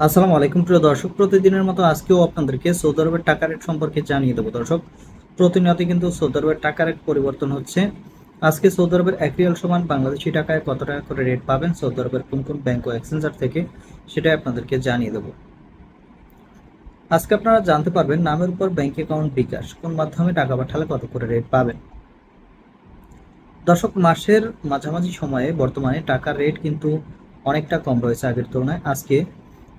আসসালামু আলাইকুম, প্রিয় দর্শক। প্রতিদিনের মতো আজকেও আপনাদেরকে সৌদি আরবের টাকা রেট সম্পর্কে জানিয়ে দেবো, দর্শক। প্রতিনিয়ত কিন্তু সৌদি আরবের টাকা রেট পরিবর্তন হচ্ছে। আজকে সৌদি আরবের এক রিয়াল সমান বাংলাদেশি টাকায় কত টাকা করে রেট পাবেন, সৌদি আরবের কোন কোন ব্যাংক ও এক্সচেঞ্জার থেকে, সেটাই আপনাদেরকে জানিয়ে দেবো। আজকে আপনারা জানতে পারবেন নামের উপর ব্যাংক অ্যাকাউন্ট বিকাশ, কোন মাধ্যমে টাকা পাঠালে কত করে রেট পাবেন। দর্শক, মাসের মাঝামাঝি সময়ে বর্তমানে টাকার রেট কিন্তু অনেকটা কম রয়েছে আগের তুলনায়। আজকে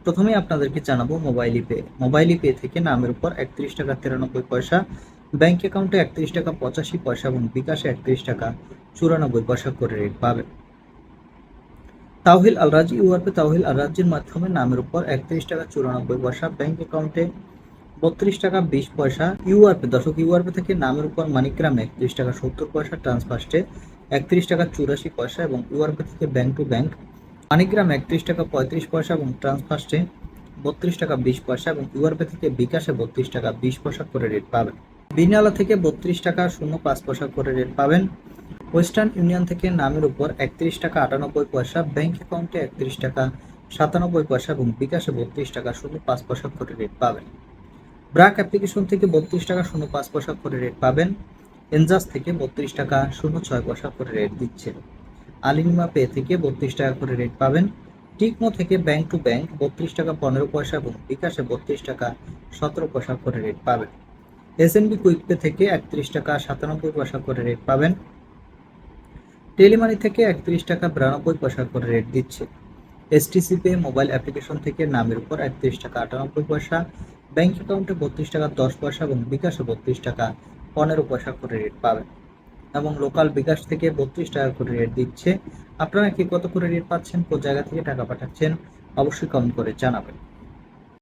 প্রথমে আপনাদেরকে জানাব মোবাইল পে মোবাইল পে থেকে নামের উপর একত্রিশ টাকা তিরানব্বই পয়সা ব্যাংক অ্যাকাউন্টে একত্রিশ টাকা পঁচাশি পয়সা এবং বিকাশে একত্রিশ টাকা চুরানব্বই পয়সা করে রেট পাবেন তাওহিল আলরাজ ইউআরপে তাওহিল আলরাজের মাধ্যমে নামের উপর একত্রিশ টাকা চুরানব্বই পয়সা ব্যাংক অ্যাকাউন্টে বত্রিশ টাকা বিশ পয়সা ইউআরপে দর্শক ইউআরপে থেকে নামের উপর মানিগ্রামে একত্রিশ টাকা সত্তর পয়সা ট্রান্সফার্স্টে একত্রিশ টাকা চুরাশি পয়সা এবং ইউআরপে থেকে ব্যাংক টু ব্যাংক মানিগ্রাম একত্রিশ টাকা পঁয়ত্রিশ পয়সা এবং ট্রান্সফার্স্টে বত্রিশ টাকা বিশ পয়সা এবং ইউআরপে থেকে বিকাশে বত্রিশ টাকা বিশ পয়সা করে রেট পাবেন। বিনিয়ালা থেকে বত্রিশ টাকা শূন্য পাঁচ পয়সা করে রেট পাবেন। ওয়েস্টার্ন ইউনিয়ন থেকে নামের উপর একত্রিশ টাকা আটানব্বই পয়সা, ব্যাংক অ্যাকাউন্টে একত্রিশ টাকা সাতানব্বই পয়সা এবং বিকাশে বত্রিশ টাকা শূন্য পাঁচ পয়সা করে রেট পাবেন। ব্রাক অ্যাপ্লিকেশন থেকে বত্রিশ টাকা শূন্য পাঁচ পয়সা করে রেট পাবেন। এনজাস থেকে বত্রিশ টাকা শূন্য ছয় পয়সা করে রেট দিচ্ছে আলিনিমা পে থেকে বত্রিশ টাকা করে রেট পাবেন। টিকমো থেকে ব্যাংক টু ব্যাংক বত্রিশ টাকা পনেরো পয়সা এবং বিকাশে বত্রিশ টাকা সতেরো পয়সা করে রেট পাবেন। এসএনবি কুইক পে থেকে একত্রিশ টাকা সাতানব্বই পয়সা করে রেট পাবেন। টেলিমানি থেকে একত্রিশ টাকা বিরানব্বই পয়সা করে রেট দিচ্ছে। এসটিসি পে মোবাইল অ্যাপ্লিকেশন থেকে নামের উপর একত্রিশ টাকা আটানব্বই পয়সা ব্যাংক অ্যাকাউন্টে বত্রিশ টাকা দশ পয়সা এবং বিকাশে বত্রিশ টাকা পনেরো পয়সা করে রেট পাবেন। এবং লোকাল বিকাশ থেকে বত্রিশ টাকা করে রেট দিচ্ছে। আপনারা কি কত করে রেট পাচ্ছেন? কোন জায়গা থেকে টাকা পাঠাচ্ছেন? অবশ্যই কমেন্ট করে জানাবেন।